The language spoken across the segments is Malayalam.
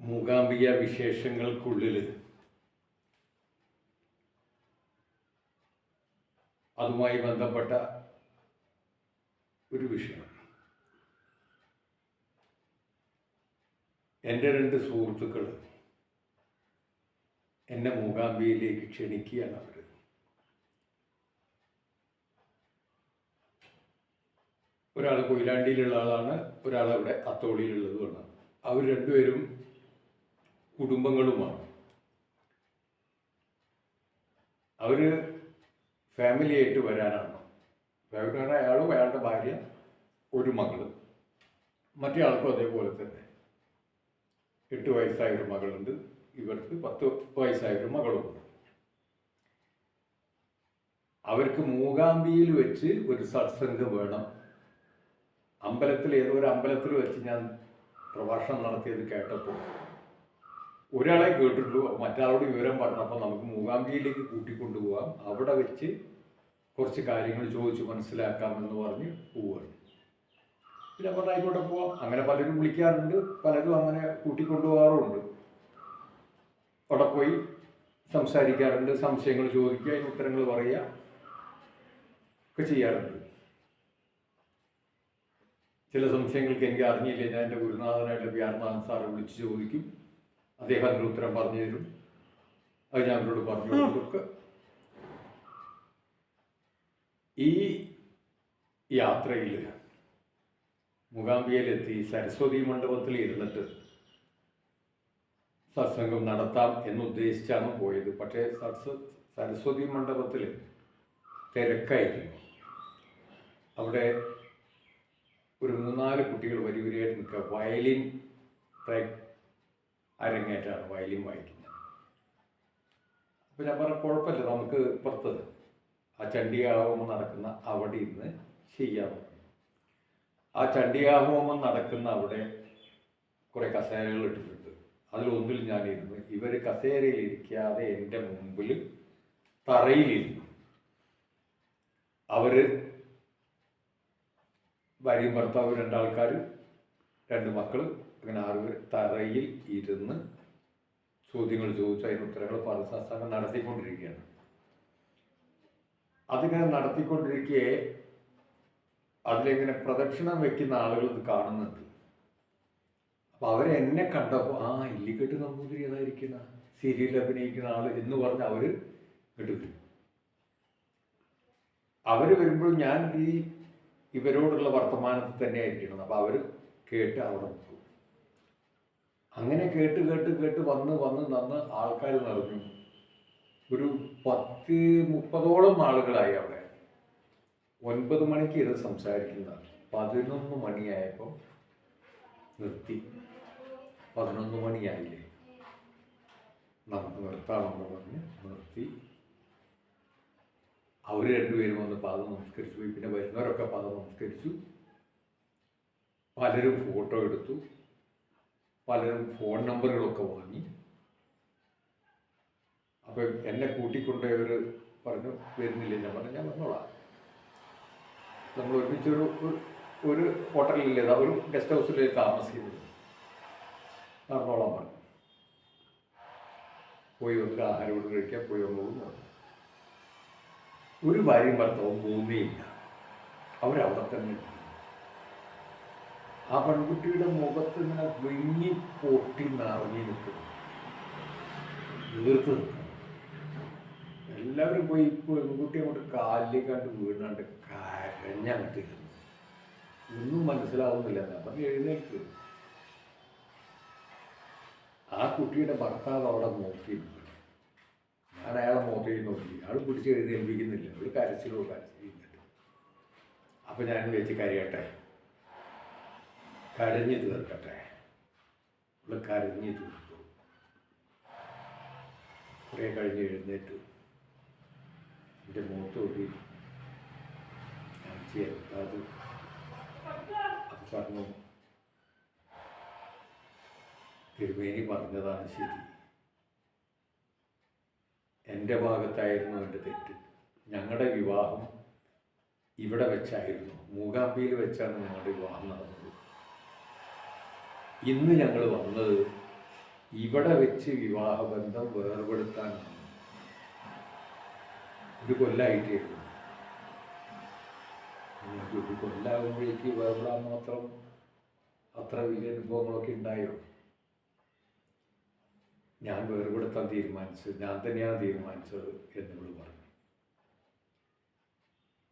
മൂകാംബിക വിശേഷങ്ങൾക്കുള്ളിൽ. അതുമായി ബന്ധപ്പെട്ട ഒരു വിഷയം. എന്റെ രണ്ട് സുഹൃത്തുക്കൾ എന്നെ മൂകാംബിയിലേക്ക് ക്ഷണിക്കുകയാണ് അവർ ഒരാൾ കൊയിലാണ്ടിയിലുള്ള ആളാണ് ഒരാൾ അവിടെ അത്തോളിയിലുള്ളതുമാണ്. അവർ രണ്ടുപേരും കുടുംബങ്ങളുമാണ്. അവർ ഫാമിലി ആയിട്ട് വരാനാണ്. ഫാമിലി അയാളും അയാളുടെ ഭാര്യ ഒരു മകൾ. മറ്റേ ആൾക്കും അതേപോലെ തന്നെ. എട്ട് വയസ്സായ ഒരു മകളുണ്ട്. ഇവർക്ക് പത്ത് വയസ്സായ ഒരു മകളുമുണ്ട് അവർക്ക് മൂകാംബിയിൽ വെച്ച് ഒരു സത്സംഗം വേണം. അമ്പലത്തിൽ ഏതോ ഒരു അമ്പലത്തിൽ വെച്ച് ഞാൻ പ്രഭാഷണം നടത്തിയത് കേട്ടപ്പോൾ. ഒരാളെ കേട്ടിട്ടുള്ളൂ മറ്റാളോട് വിവരം പറഞ്ഞപ്പോൾ നമുക്ക് മൂകാംബിയിലേക്ക് കൂട്ടിക്കൊണ്ടുപോകാം അവിടെ വെച്ച് കുറച്ച് കാര്യങ്ങൾ ചോദിച്ച് മനസ്സിലാക്കാമെന്ന് പറഞ്ഞ് പോവുകയാണ് പിന്നെ പറഞ്ഞ ആയിക്കോട്ടെ പോവാം അങ്ങനെ പലരും വിളിക്കാറുണ്ട് പലരും അങ്ങനെ കൂട്ടിക്കൊണ്ടുപോകാറുമുണ്ട്. അവിടെ പോയി സംസാരിക്കാറുണ്ട് സംശയങ്ങൾ ചോദിക്കുക അതിന് ഉത്തരങ്ങൾ പറയുക ഒക്കെ ചെയ്യാറുണ്ട്. ചില സംശയങ്ങൾക്ക് എനിക്ക് അറിഞ്ഞില്ല ഞാൻ എന്റെ ഗുരുനാഥനായിട്ടുള്ള വ്യാർനാഥൻ സാറെ വിളിച്ച് ചോദിക്കും. അദ്ദേഹം അതിന്റെ ഉത്തരം പറഞ്ഞു തരും. അത് ഞാൻ അവരോട് പറഞ്ഞു കൊടുക്കും. ഈ യാത്രയിൽ മൂകാംബിയയിലെത്തി സരസ്വതി മണ്ഡപത്തിൽ ഇരുന്നിട്ട് സത്സംഗം നടത്താം എന്നുദ്ദേശിച്ചാണ് പോയത്. പക്ഷേ സത്സ സരസ്വതി മണ്ഡപത്തിൽ തിരക്കായിരുന്നു. അവിടെ ഒരു മൂന്നാൽ കുട്ടികൾ വരി വരിയായിട്ട് നിൽക്കുക. വയലിൻ അരങ്ങേറ്റാണ് വയലിൻ വായിക്കുന്നത്. അപ്പോൾ ഞാൻ പറഞ്ഞ കുഴപ്പമില്ല നമുക്ക് ഇപ്പുറത്ത് ആ ചണ്ഡികാഹോമം നടക്കുന്ന അവിടെ ഇന്ന് ചെയ്യാം ആ ചണ്ഡികാഹോമം നടക്കുന്ന അവിടെ കുറേ കസേരകൾ ഇട്ടിട്ടുണ്ട്. അതിലൊന്നിൽ ഞാനിരുന്നു. ഇവർ കസേരയിൽ ഇരിക്കാതെ എന്റെ മുമ്പിൽ തറയിലിരുന്നു. അവർ ഭാര്യയും ഭർത്താവ് രണ്ടാൾക്കാർ രണ്ട് മക്കൾ അങ്ങനെ ആറ് തറയിൽ ഇരുന്ന് ചോദ്യങ്ങൾ ചോദിച്ചു അതിന് ഉത്തരങ്ങൾ പറഞ്ഞ നടത്തിക്കൊണ്ടിരിക്കുകയാണ്. അതിങ്ങനെ നടത്തിക്കൊണ്ടിരിക്കെ അതിലിങ്ങനെ പ്രദക്ഷിണം വെക്കുന്ന ആളുകൾ ഇത് കാണുന്നുണ്ട്. അപ്പൊ അവരെന്നെ കണ്ടപ്പോൾ ആ ഇല്ലിക്കെട്ട് നമ്പൂതിരി ഏതായിരിക്കണ? സീരിയലിൽ അഭിനയിക്കുന്ന ആൾ എന്ന് പറഞ്ഞ് അവർ എടുക്കും വരും. അവർ വരുമ്പോൾ ഞാൻ ഈ ഇവരോടുള്ള വർത്തമാനത്തിൽ തന്നെ ആയിരിക്കണം അപ്പൊ അവർ കേട്ട് അവിടെ നിൽക്കും. അങ്ങനെ കേട്ട് കേട്ട് കേട്ട് വന്ന് വന്ന് നന്ന് ആൾക്കാർ നിറഞ്ഞു. ഒരു പത്ത് മുപ്പതോളം ആളുകളായി അവിടെ. ഒൻപത് മണിക്ക് ഇരുന്ന് സംസാരിക്കുന്നതാണ് പതിനൊന്ന് മണിയായപ്പോൾ നിർത്തി. പതിനൊന്ന് മണിയായില്ലേ? നമുക്ക് നിർത്താമെന്ന് പറഞ്ഞ് നിർത്തി. അവർ രണ്ടുപേരും വന്ന് പാദം നമസ്കരിച്ചു. പോയി പിന്നെ വരുന്നവരൊക്കെ പാദം നമസ്കരിച്ചു. പലരും ഫോട്ടോ എടുത്തു. പലരും ഫോൺ നമ്പറുകളൊക്കെ വാങ്ങി. അപ്പോൾ എന്നെ കൂട്ടിക്കൊണ്ടവർ പറഞ്ഞു വരുന്നില്ല? ഞാൻ പറഞ്ഞു ഞാൻ വന്നോളാം. നമ്മൾ ഒരുമിച്ചൊരു ഒരു- ഹോട്ടലില്ലേ ഒരു ഗസ്റ്റ് ഹൗസിലേ താമസിക്കുന്നത്. നടന്നോളാൻ പറഞ്ഞു. പോയി വന്നിട്ട് ആഹാരം കൊണ്ട് കഴിക്കാൻ പോയി വന്നോളൂ ഒരു ഭാര്യയും ഭർത്താവും ഭൂമിയില്ല. അവരവിടെ തന്നെ. ആ പെൺകുട്ടിയുടെ മുഖത്ത് ഇങ്ങനെ വെങ്ങി പൊട്ടി നിറങ്ങി നിൽക്കുന്നു. വീർത്ത് നിൽക്കുന്നു. എല്ലാവരും പോയി പെൺകുട്ടി അങ്ങോട്ട് കാലിൽ കണ്ട് വീണാണ്ട് കരഞ്ഞങ്ങട്ട് ഒന്നും മനസ്സിലാവുന്നില്ല. പറഞ്ഞു എഴുന്നേൽക്ക്. ആ കുട്ടിയുടെ ഭർത്താവ് അവിടെ നോക്കി. ഞാൻ അയാളെ നോക്കി നോക്കി. അയാൾ പിടിച്ച് എഴുന്നേൽപ്പിക്കുന്നില്ല. ഒരു കരച്ചിലോ കരച്ചിലുണ്ട് അപ്പം ഞാൻ വെച്ച് കരയട്ടെ. കരഞ്ഞു തീർക്കട്ടെ അവൾ കരഞ്ഞു തീർത്തു കുറേ കഴിഞ്ഞ് എഴുന്നേറ്റു. എന്റെ മുഖത്ത് പറഞ്ഞു. തിരുമേനി പറഞ്ഞതാണ് ശരി. എന്റെ ഭാഗത്തായിരുന്നു എന്റെ തെറ്റ്. ഞങ്ങളുടെ വിവാഹം ഇവിടെ വെച്ചായിരുന്നു. മൂകാംബിയിൽ വെച്ചാണ് ഞങ്ങളുടെ വിവാഹം നടന്നത്. ഇന്ന് ഞങ്ങൾ വന്നത് ഇവിടെ വെച്ച് വിവാഹബന്ധം വേർപെടുത്താനാണ്. ഒരു കൊല്ലായിട്ടേ ഉള്ളൂ എനിക്ക് ഒരു കൊല്ലാകുമ്പോഴേക്ക് വേർപെടാൻ മാത്രം അത്ര വലിയ അനുഭവങ്ങളൊക്കെ ഉണ്ടായോ? ഞാൻ വേർപെടുത്താൻ തീരുമാനിച്ചത് ഞാൻ തന്നെയാണ് തീരുമാനിച്ചത് എന്നിവൾ പറഞ്ഞു.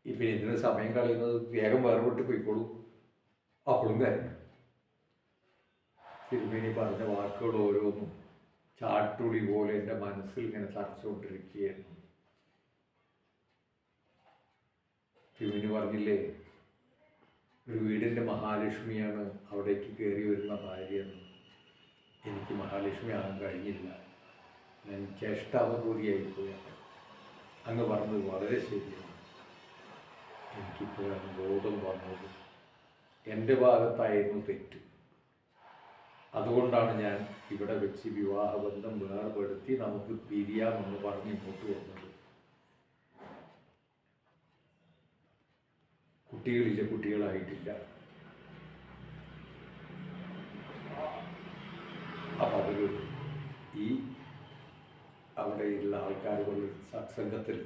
ഇപ്പം ഇതിന് സമയം കളയുന്നത്? വേഗം വേർപെട്ട് പോയിക്കോളൂ. അപ്പോഴും കരഞ്ഞു തിരുമേനി പറഞ്ഞ വാക്കുകൾ ഓരോന്നും ചാട്ടുളി പോലെ എന്റെ മനസ്സിൽ ഇങ്ങനെ തറച്ചുകൊണ്ടിരിക്കുകയായിരുന്നു. തിരുമേനി പറഞ്ഞില്ലേ ഒരു വീടിന്റെ മഹാലക്ഷ്മിയാണ് അവിടേക്ക് കയറി വരുന്ന ഭാര്യയെന്ന് എനിക്ക് മഹാലക്ഷ്മി ആകാൻ കഴിഞ്ഞില്ല. ഞാൻ ചേഷ്ടാവബോധിയായിപ്പോയി അങ്ങ് പറഞ്ഞത് വളരെ ശരിയാണ്. എനിക്കിപ്പോഴാണ് ബോധം വന്നത്. എന്റെ ഭാഗത്തായിരുന്നു തെറ്റ്. അതുകൊണ്ടാണ് ഞാൻ ഇവിടെ വെച്ച് വിവാഹബന്ധം വേർപെടുത്തി നമുക്ക് പിരിയാമെന്ന് പറഞ്ഞ് ഇങ്ങോട്ട് വന്നത്. കുട്ടികളില്ല കുട്ടികളായിട്ടില്ല. അപ്പം അവർ ഈ അവിടെയുള്ള ആൾക്കാരുകൾ സത്സംഗത്തിൽ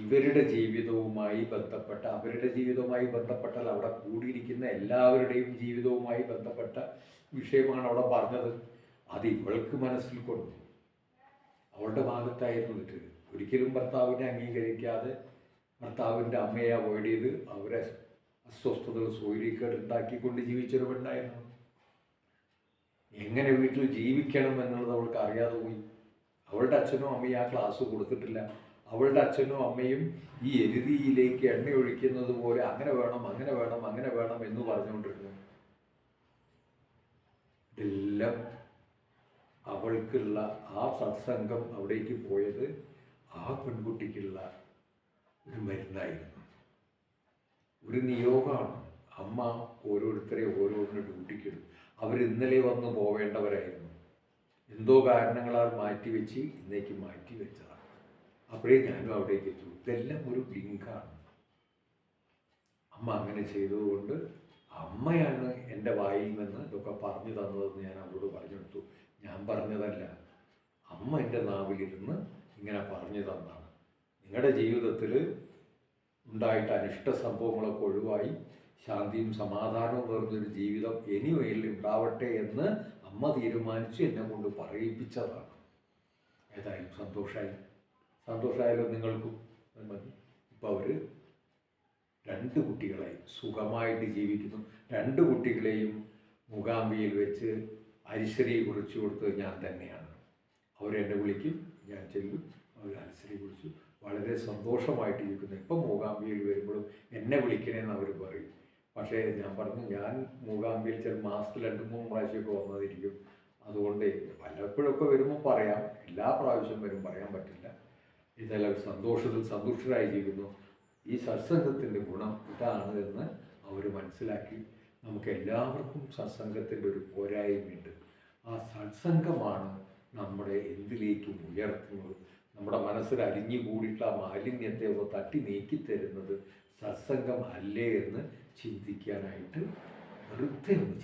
ഇവരുടെ ജീവിതവുമായി ബന്ധപ്പെട്ട അവരുടെ ജീവിതവുമായി ബന്ധപ്പെട്ടാൽ അവിടെ കൂടിയിരിക്കുന്ന എല്ലാവരുടെയും ജീവിതവുമായി ബന്ധപ്പെട്ട വിഷയമാണ് അവിടെ പറഞ്ഞത്. അത് ഇവൾക്ക് മനസ്സിൽ കൊണ്ടു അവളുടെ ഭാഗത്തായിരുന്നു ഒരിക്കലും ഭർത്താവിനെ അംഗീകരിക്കാതെ ഭർത്താവിന്റെ അമ്മയെ അവോയ്ഡ് ചെയ്ത് അവരെ അസ്വസ്ഥതകൾ സൂര്യക്കേട് ഉണ്ടാക്കിക്കൊണ്ട് ജീവിച്ചൊരു പെണ്ണായിരുന്നു. എങ്ങനെ വീട്ടിൽ ജീവിക്കണം എന്നുള്ളത് അവൾക്ക് അറിയാതെ പോയി. അവളുടെ അച്ഛനും അമ്മയും ആ ക്ലാസ് കൊടുത്തിട്ടില്ല. അവളുടെ അച്ഛനും അമ്മയും ഈ എരുതിയിലേക്ക് എണ്ണ ഒഴിക്കുന്നത് പോലെ അങ്ങനെ വേണം അങ്ങനെ വേണം അങ്ങനെ വേണം എന്ന് പറഞ്ഞുകൊണ്ടിരുന്നു. ഇതെല്ലാം അവൾക്കുള്ള ആ സത്സംഗം അവിടേക്ക് പോയത് ആ പെൺകുട്ടിക്കുള്ള ഒരു മരുന്നായിരുന്നു. ഒരു നിയോഗമാണ്. അമ്മ ഓരോരുത്തരെ ഓരോന്നിനും ഡ്യൂട്ടിക്കിടും. അവർ ഇന്നലെ വന്ന് പോവേണ്ടവരായിരുന്നു. എന്തോ കാരണങ്ങളാൽ മാറ്റിവെച്ച് ഇന്നേക്ക് മാറ്റി വെച്ചതാണ് അപ്പോഴേ ഞാനും അവിടേക്ക് എത്തും. ഇതെല്ലാം ഒരു ലിങ്കാണ് അമ്മ അങ്ങനെ ചെയ്തതുകൊണ്ട് അമ്മയാണ് എന്റെ വായിൽ നിന്ന് ഇതൊക്കെ പറഞ്ഞു തന്നതെന്ന് ഞാൻ അവരോട് പറഞ്ഞെടുത്തു. ഞാൻ പറഞ്ഞതല്ല അമ്മ എന്റെ നാവിലിരുന്ന് ഇങ്ങനെ പറഞ്ഞു തന്നാണ് നിങ്ങളുടെ ജീവിതത്തിൽ ഉണ്ടായിട്ട് അനിഷ്ട സംഭവങ്ങളൊക്കെ ഒഴിവായി ശാന്തിയും സമാധാനവും നിറഞ്ഞൊരു ജീവിതം എനിവയിൽ ഉണ്ടാവട്ടെ എന്ന് അമ്മ തീരുമാനിച്ച് എന്നെ കൊണ്ട് പറയിപ്പിച്ചതാണ്. ഏതായാലും സന്തോഷമായി സന്തോഷമായാലോ നിങ്ങൾക്കും മതി. ഇപ്പോൾ അവർ രണ്ട് കുട്ടികളായി സുഖമായിട്ട് ജീവിക്കുന്നു. രണ്ട് കുട്ടികളെയും മുഖാമ്പിയിൽ വെച്ച് അരിശ്രീ കുറിച്ചു കൊടുത്തത് ഞാൻ തന്നെയാണ്. അവരെന്നെ വിളിക്കും ഞാൻ ചെല്ലും. അവർ അരിശ്രീ കുറിച്ചു വളരെ സന്തോഷമായിട്ട് ജീവിക്കുന്നു ഇപ്പം മൂകാംബിയിൽ വരുമ്പോഴും എന്നെ വിളിക്കണേന്ന് അവർ പറയും. പക്ഷേ ഞാൻ പറഞ്ഞു ഞാൻ മൂകാംബിയിൽ ചില മാസത്തിൽ രണ്ട് മൂന്ന് പ്രാവശ്യമൊക്കെ വന്നതിരിക്കും. അതുകൊണ്ട് വല്ലപ്പോഴൊക്കെ വരുമ്പോൾ പറയാം. എല്ലാ പ്രാവശ്യം വരും പറയാൻ പറ്റില്ല. ഇതെല്ലാം സന്തോഷത്തിൽ സന്തുഷ്ടരായിരിക്കുന്നു. ഈ സത്സംഗത്തിന്റെ ഗുണം ഇതാണ് എന്ന് അവർ മനസ്സിലാക്കി. നമുക്ക് എല്ലാവർക്കും സത്സംഗത്തിന്റെ ഒരു പോരായ്മയുണ്ട്. ആ സത്സംഗമാണ് നമ്മുടെ എന്തിലേക്കും ഉയർത്തുന്നത്. നമ്മുടെ മനസ്സിൽ അരിഞ്ഞുകൂടിയിട്ടുള്ള ആ മാലിന്യത്തെ ഒന്ന് തട്ടി നീക്കിത്തരുന്നത് സത്സംഗം അല്ലേ എന്ന് ചിന്തിക്കാനായിട്ട് വെറുതെ ഒന്ന്